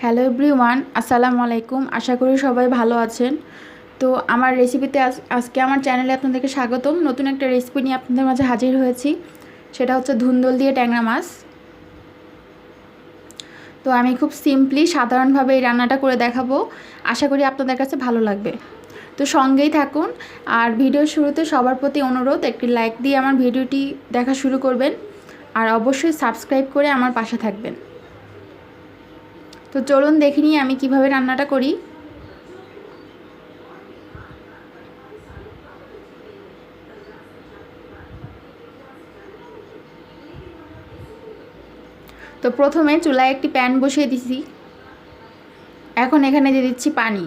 Hello everyone আসসালামু আলাইকুম। আশা করি সবাই ভালো আছেন। তো আমার রেসিপিতে আজ- আজকে আমার চ্যানেলে আপনাদেরকে স্বাগতম। নতুন একটা রেসিপি নিয়ে আপনাদের মাঝে হাজির হয়েছি। সেটা হচ্ছে ধুন্দল দিয়ে ট্যাংরা মাছ। তো আমি খুব সিম্পলি সাধারণভাবে এই রান্নাটা করে দেখাবো। আশা করি আপনাদের কাছে ভালো লাগবে। তো সঙ্গেই থাকুন। আর ভিডিওর শুরুতে সবার প্রতি অনুরোধ, একটি লাইক দিয়ে আমার ভিডিওটি দেখা শুরু করবেন। আর অবশ্যই সাবস্ক্রাইব করে আমার পাশে থাকবেন। তো চলুন দেখে নিই আমি কীভাবে রান্নাটা করি। তো প্রথমে চুলায় একটি প্যান বসিয়ে দিছি। এখন এখানে দিয়ে দিচ্ছি পানি।